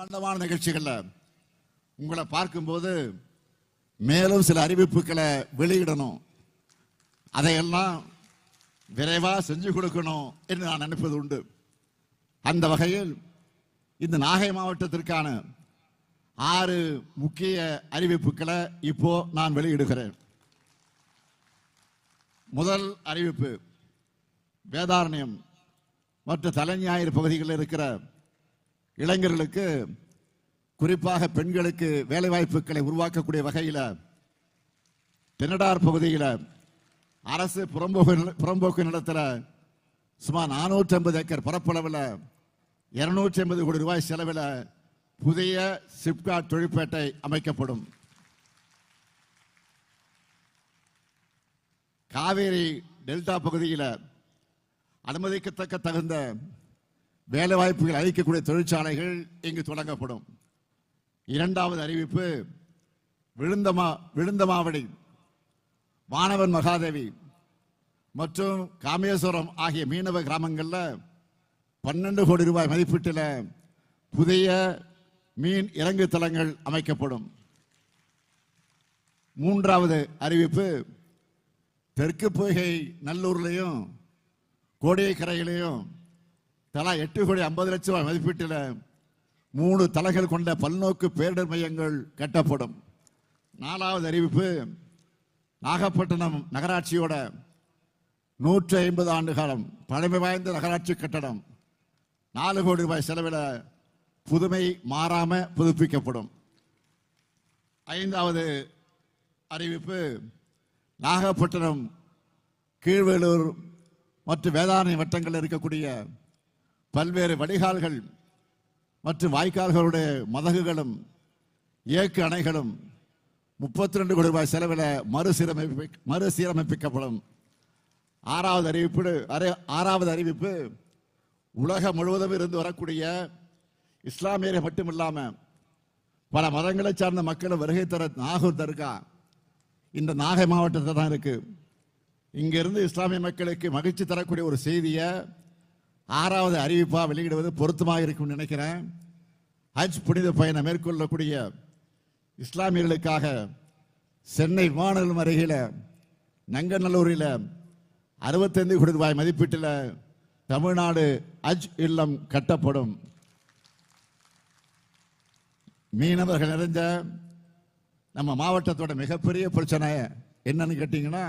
ஆண்டமான நிகழ்ச்சிகள்ல உங்களை பார்க்கும்போது மேலும் சில அறிவிப்புகளை வெளியிடணும். அதையெல்லாம் விரைவா செஞ்சு கொடுக்கணும் என்று நான் நினைப்பது உண்டு. அந்த வகையில் இந்த நாகை மாவட்டத்திற்கான ஆறு முக்கிய அறிவிப்புகளை இப்போ நான் வெளியிடுகிறேன். முதல் அறிவிப்பு வேதாரண்யம் மற்ற தலைஞாயிறு பகுதிகளில் இருக்கிற இளைஞர்களுக்கு குறிப்பாக பெண்களுக்கு வேலைவாய்ப்புகளை உருவாக்கக்கூடிய வகையில் தென்னடார் பகுதியில் அரசு புறம்போக்கு புறம்போக்கு நிலத்தில் சுமார் நானூற்றி ஐம்பது ஏக்கர் பரப்பளவில் இருநூற்றி ஐம்பது கோடி ரூபாய் செலவில் புதிய சிப்காட் தொழிற்பேட்டை அமைக்கப்படும். காவேரி டெல்டா பகுதியில் அனுமதிக்கத்தக்க தகுந்த வேலைவாய்ப்புகள் அளிக்கக்கூடிய தொழிற்சாலைகள் இங்கு தொடங்கப்படும். இரண்டாவது அறிவிப்பு விழுந்தமா விழுந்தமாவடி வானவன் மகாதேவி மற்றும் காமேஸ்வரம் ஆகிய மீனவ கிராமங்களில் பன்னெண்டு கோடி ரூபாய் மதிப்பீட்டில் புதிய மீன் இறங்கு தளங்கள் அமைக்கப்படும். மூன்றாவது அறிவிப்பு தெற்கு பொய்கை நல்லூர்லேயும் கோடியக்கரையிலையும் தலா எட்டு கோடி ஐம்பது லட்சம் ரூபாய் மதிப்பீட்டில் மூணு தலைகள் கொண்ட பல்நோக்கு பேரிடர் மையங்கள் கட்டப்படும். நாலாவது அறிவிப்பு நாகப்பட்டினம் நகராட்சியோட நூற்றி ஐம்பது ஆண்டு காலம் பழமை வாய்ந்த நகராட்சி கட்டடம். நாலு கோடி ரூபாய் செலவில் புதுமை மாறாம புதுப்பிக்கப்படும். ஐந்தாவது அறிவிப்பு நாகப்பட்டினம் கீழ்வேலூர் மற்றும் வேதாரணி வட்டங்களில் இருக்கக்கூடிய பல்வேறு வடிகால்கள் மற்றும் வாய்க்கால்களுடைய மதகுகளும் ஏக்கு அணைகளும் முப்பத்தி ரெண்டு கோடி ரூபாய் செலவில் மறுசீரமைப்பு மறுசீரமைப்பிக்கப்படும். ஆறாவது அறிவிப்பு ஆறாவது அறிவிப்பு உலகம் முழுவதும் இருந்து வரக்கூடிய இஸ்லாமியரை மட்டுமில்லாமல் பல மதங்களை சார்ந்த மக்கள் வருகை தர நாகூர் தர்கா இந்த நாகை மாவட்டத்தில் தான் இருக்கு. இங்கிருந்து இஸ்லாமிய மக்களுக்கு மகிழ்ச்சி தரக்கூடிய ஒரு செய்தியை ஆறாவது அறிவிப்பாக வெளியிடுவது பொருத்தமாக இருக்கும்னு நினைக்கிறேன். ஹஜ் புனித பயணம் மேற்கொள்ளக்கூடிய இஸ்லாமியர்களுக்காக சென்னை விமானம் அருகில நங்கநல்லூரில் அறுபத்தைந்து கோடி ரூபாய் மதிப்பீட்டில் தமிழ்நாடு ஹஜ் இல்லம் கட்டப்படும். மீனவர்கள் நிறைஞ்ச நம்ம மாவட்டத்தோட மிகப்பெரிய பிரச்சனை என்னன்னு கேட்டிங்கன்னா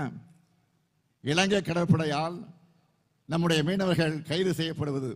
இலங்கை கடற்படையால் நம்முடைய மீனவர்கள் கைது செய்யப்படுவது.